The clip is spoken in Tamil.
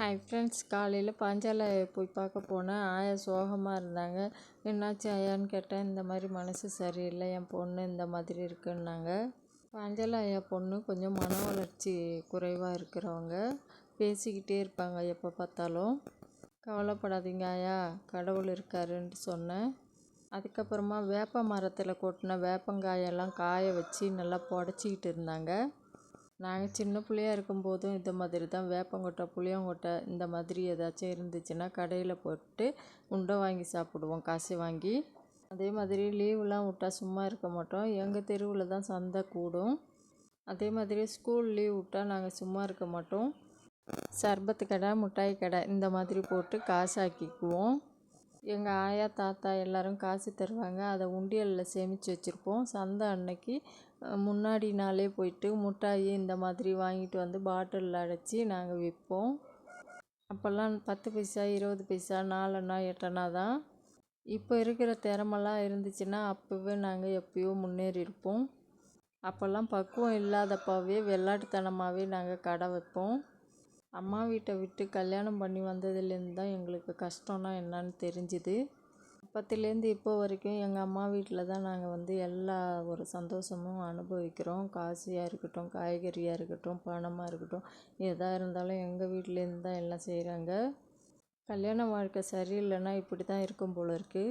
ஹாய் ஃப்ரெண்ட்ஸ் காலையில் பாஞ்சாலை போய் பார்க்க போனேன். ஆயா சோகமாக இருந்தாங்க. என்னாச்சு ஆயான்னு கேட்டேன். இந்த மாதிரி மனசு சரியில்லை என் பொண்ணு இந்த மாதிரி இருக்குன்னாங்க. பாஞ்சாலை ஐயா பொண்ணு கொஞ்சம் மன வளர்ச்சி குறைவாக இருக்கிறவங்க. பேசிக்கிட்டே இருப்பாங்க எப்போ பார்த்தாலும். கவலைப்படாதீங்க ஆயா கடவுள் இருக்காருன்ட்டு சொன்னேன். அதுக்கப்புறமா வேப்ப மரத்தில் கொட்டின வேப்பங்காயெல்லாம் காய வச்சு நல்லா புடச்சிக்கிட்டு இருந்தாங்க. நாங்கள் சின்ன பிள்ளையா இருக்கும்போதும் இந்த மாதிரி தான் வேப்பங்கொட்டை புளியங்கொட்டை இந்த மாதிரி ஏதாச்சும் இருந்துச்சுன்னா கடையில் போட்டு உண்டை வாங்கி சாப்பிடுவோம் காசு வாங்கி. அதே மாதிரி லீவுலாம் விட்டா சும்மா இருக்க மாட்டோம். எங்கள் தெருவில் தான் சந்தை கூடும். அதே மாதிரி ஸ்கூல் லீவ் விட்டால் நாங்கள் சும்மா இருக்க மாட்டோம். சர்பத்து கடை மிட்டாய் கடை இந்த மாதிரி போட்டு காசாக்கிக்குவோம். எங்கள் ஆயா தாத்தா எல்லோரும் காசு தருவாங்க. அதை உண்டியலில் சேமித்து வச்சுருப்போம். சந்தை அன்னைக்கு முன்னாடி நாளே போயிட்டு மிட்டாயி இந்த மாதிரி வாங்கிட்டு வந்து பாட்டிலில் அடைச்சி நாங்கள் விற்போம் அப்போல்லாம் பத்து பைசா இருபது பைசா நாலண்ணா எட்டனா தான். இப்போ இருக்கிற திறமெல்லாம் இருந்துச்சுன்னா அப்போவே நாங்கள் எப்பயோ முன்னேறி இருப்போம் அப்போல்லாம் பக்குவம் இல்லாதப்பவே வெள்ளாட்டுத்தனமாகவே நாங்கள் கடை வைப்போம். அம்மா வீட்டை விட்டு கல்யாணம் பண்ணி வந்ததுலேருந்து தான் எங்களுக்கு கஷ்டம்னா என்னன்னு தெரிஞ்சுது. அப்பத்துலேருந்து இப்போ வரைக்கும் எங்கள் அம்மா வீட்டில் தான் நாங்கள் வந்து எல்லா ஒரு சந்தோஷமும் அனுபவிக்கிறோம். காசியாக இருக்கட்டும் காய்கறியாக இருக்கட்டும் பணமாக இருக்கட்டும் எதாக இருந்தாலும் எங்கள் வீட்டிலேருந்து தான் எல்லாம் செய்கிறாங்க கல்யாண வாழ்க்கை சரியில்லைன்னா இப்படி தான் இருக்கும் போல இருக்குது